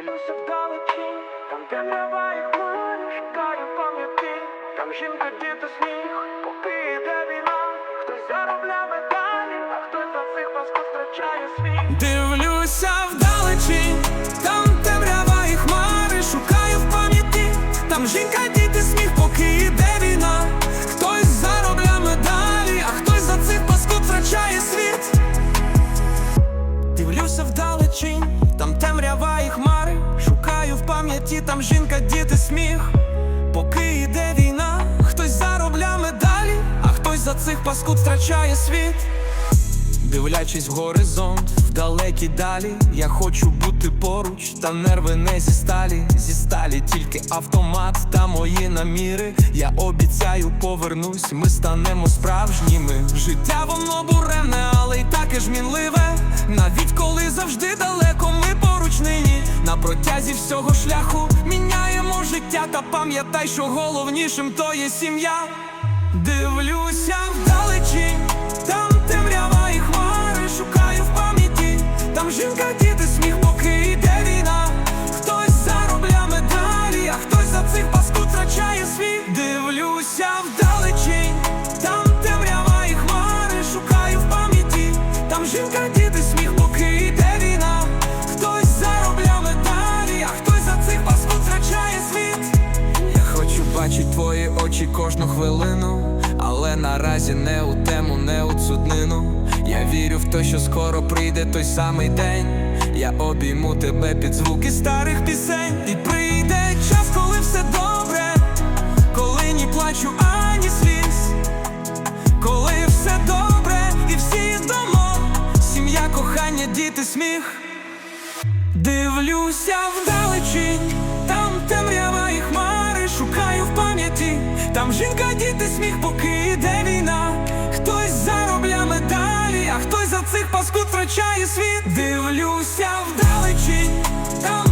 Дивлюся вдалечі, там темрява і хмари, шукаю пам'яті, там жінка, діти, сніг, поки йде війна, хтось заробляє медалі, а хтось за цих паскуд втрачає світ. Дивлюся вдалечі, пам'яті, там жінка, діти, сміх. Поки йде війна, хтось заробляє медалі, а хтось за цих паскуд втрачає світ. Дивлячись в горизонт, в далекі далі, я хочу бути поруч, та нерви не зі сталі, зі сталі тільки автомат та мої наміри. Я обіцяю, повернусь, ми станемо справжніми. Життя воно буремне, але й таке мінливе. Навіть коли завжди далеко, протязі всього шляху міняємо життя, та пам'ятай, що головнішим то є сім'я. Дивлюся вдалечінь, хвилину, але наразі не у тему, не у цуднину. Я вірю в те, що скоро прийде той самий день. Я обійму тебе під звуки старих пісень. І прийде час, коли все добре, коли ні плачу, ані сліз, коли все добре, і всі йдемо. Сім'я, кохання, діти, сміх. Дивлюся вдалечінь, Там жінка, діти, сміх, поки йде війна, хтось заробля медалі, а хтось за цих паскуд втрачає світ. Дивлюся вдалечінь. там